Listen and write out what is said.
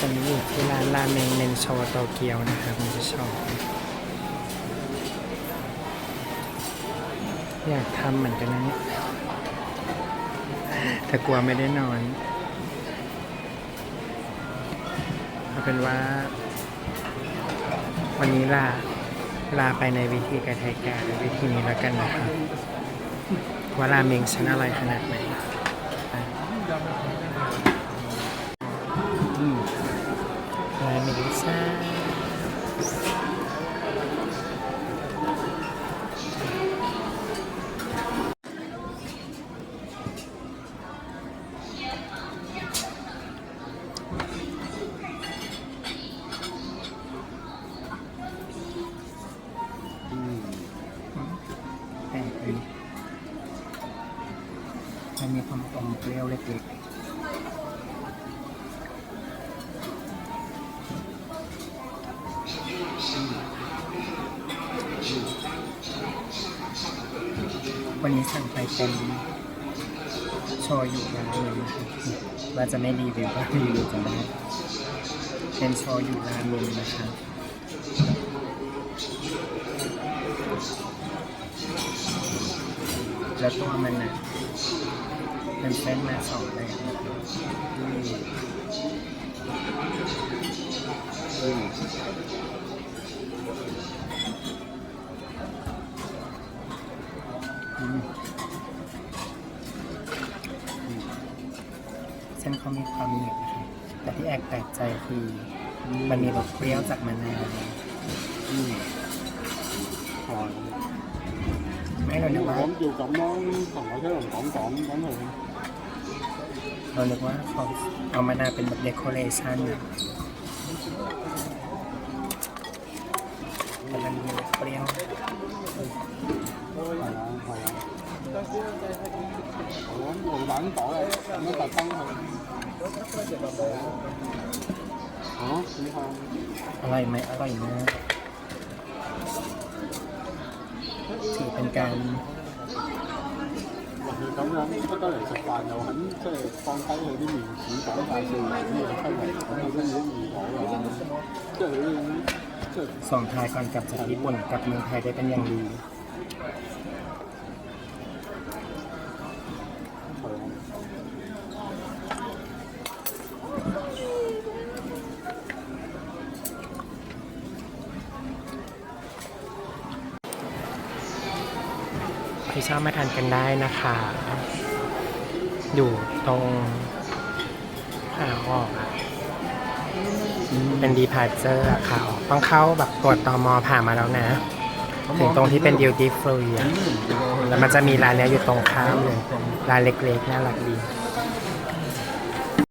ตอนนี้อยู่ที่ร้านราเมงเนนโชโตเกียวนะครับคุณผู้ชมอยากทำเหมือนกันนะเนี่ยแต่กลัวไม่ได้นอนเอาเป็นว่า วันนี้ลาลาไปในวิธีการไทยการวิธีนี้แล้วกันนะครับว่าราเมงฉันอร่อยขนาดไหน มันมีความอมเปรี้ยวเล็กๆวันนี้สั่งไปเป็นโชยุร้านเมงนะครับว่าจะไม่รีวิวก็รีวิวกันได้เป็นโชยุร้านเมงนะครับแล้วตัวมันน่ะ เป็นเส้นมาสองแบบนะครับอืมอืมอืมอืมเส้นเขามีความเหนียวนะครับแต่ที่แอกแปลกใจคือมันมีรสเปรี้ยวจากมะนาวอืม係。ไม่ นึ่าผมอยู่กับน้องของเขาใช่อหมของสองของผมเรานึกว่าเขาเอามานาเป็นแบบเดคอเรชันแต่มันเปรี้ยวผมอยู่หลังต่อเลยไม่ตัดตั้งเลยอร่อยไหมอร่อยมาก ถือเป็นการ 哇！佢咁样出得嚟食饭又肯即系放低佢啲面子讲介绍啲嘢出嚟，咁佢都已经预咗啦。即系佢已经即系 ส่งท้ายก่อนกลับจากญี่ปุ่นกลับเมืองไทยได้เป็นอย่างดี ที่ชอบมาทานกันได้นะคะ อยู่ตรงขาออกเป็นดีพาเจอร์ขาออกต้องเข้าแบบตรวจตอมอผ่านมาแล้วนะ ถึงตรงที่เป็นดิวตี้ฟรีอะแล้วมันจะมีร้านเนี้ยอยู่ตรงข้ามเลย ร้านเล็กๆน่ารักดี